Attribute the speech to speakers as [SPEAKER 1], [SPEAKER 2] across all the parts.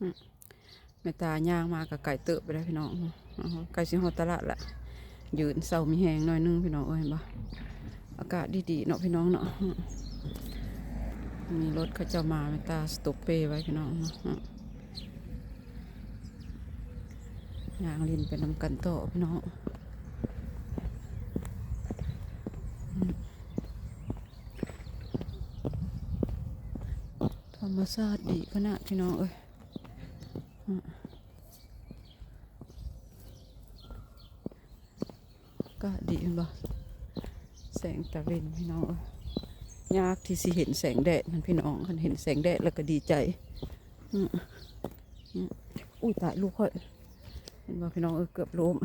[SPEAKER 1] อืมแม่ตาย่างมากับไก่เติบไปแล้วพี่น้องไก่สิฮอตลาดละยืนเสามีแหงหน่อยนึงพี่น้องเอ้ยเห็นปะอากาศดีๆเนาะพี่น้องเนาะมีรถเขาจะมาแม่ตาสต็อปเปไว้พี่น้องเนาะอืมย่างลินไปนำกันโตพี่น้องธรรมชาติดีขนาดพี่น้องเอ้ย ก็ดีเห็นบ่แสงตะเวนพี่น้องยากที่สิเห็นแสงแดดมันพี่น้องคันเห็นแสงแดดแล้วก็ดีใจอุ้ยตายลูกค่อยเห็นบ่พี่น้องเอ้ยเกือบล้ม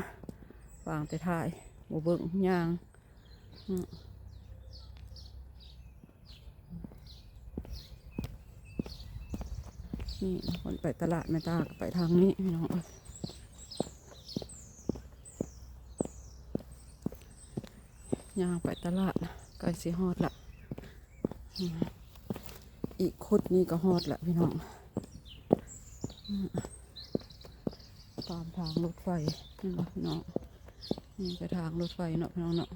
[SPEAKER 1] วางแต่ท้ายโมเบิ่งยางอืม นี่คนไปตลาดแม่ตากไปทางนี้พี่น้องย่างไปตลาดใกล้สิฮอดละอีกคุดนี้ก็ฮอดละพี่น้องตามทางรถไฟนี่เนาะพี่น้องนี่ก็ทางรถไฟเนาะพี่น้องเนาะ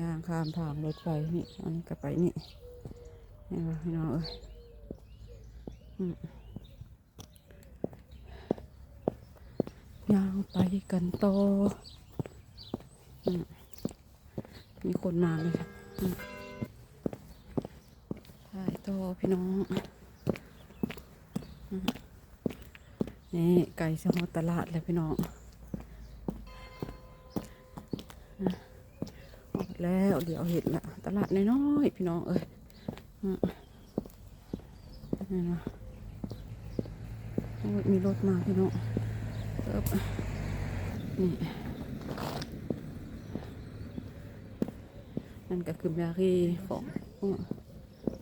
[SPEAKER 1] ย่างข้ามทางรถไฟนี่อันนี้ก็ไปนี่ นี่ค่ะพี่น้องเอ้ยยางไปกันโตมีคนมาเลยค่ะอืมถ่ายต่อพี่น้อง นี่ไก่สมอตลาดเลยพี่น้องออกแล้วเดี๋ยวเห็นละตลาดน้อยๆพี่น้องเอ้ย นี่นะโอ้ยมีรถมาพี่น้องเอิบนี่นั่นก็คือแมรี่ของ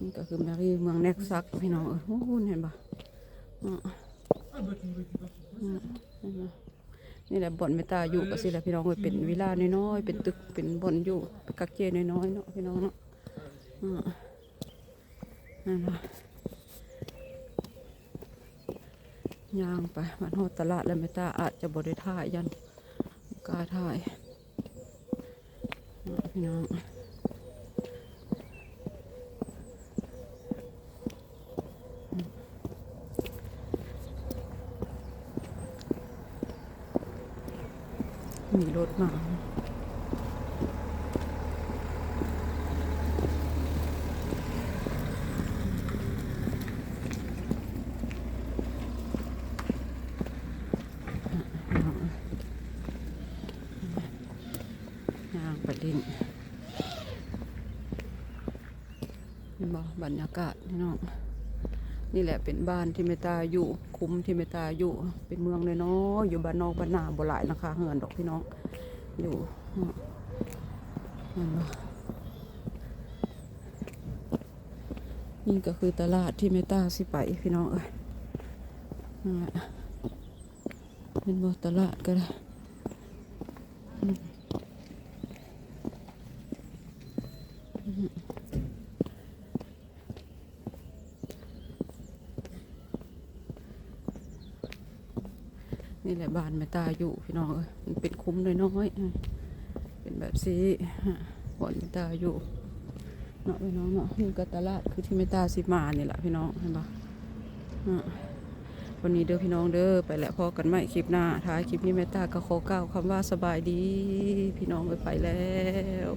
[SPEAKER 1] นี่ก็คือแมรี่เมืองเน็กซักพี่น้องเออโอ้โหเห็นปะนี่แหละบ่อนเมตาอยู่ก็สิแหละพี่น้องเอ้ยเป็นวิลาน้อยๆเป็นตึกเป็นบ่อนอยู่กักเจน้อยๆเนาะพี่น้องเนาะ นั่นนะย่างไปมันโหดตลาดแล้วไม่ตาอาจจะบริถ่ายันกาถ่ายพี่น้องมีรถมา ย่นเห็นบ่บรรยากาศพี่น้องนี่แหละเป็นบ้านที่เมตาอยู่ คุ้มที่เมตาอยู่ เป็นเมืองน้อยๆอยู่บ้านนอกบ้านนาบ่หลายนะคะเฮือนดอกพี่น้องอยู่นี่ก็คือตลาดที่เมตาสิไปพี่น้องเอ้ยนั่นแหละเป็นบ่ตลาดก็ได้ นี่แหละบานแม่ตาอยู่พี่น้องเอ้ยมันเป็นคุ้มน้อยๆเป็นแบบสีบอนแม่ตาอยู่เนาะพี่น้องเนาะนี่ก็ตลาดคือที่แม่ตาสิมานี่แหละพี่น้องเห็นปะอะวันนี้เด้อพี่น้องเด้อไปแหล้วพอกันใหม่คลิปหน้าท้ายคลิปนี้แม่ตาก็ขอกล่าวคำว่าสบายดี พี่น้องเอ้ยไปแล้ว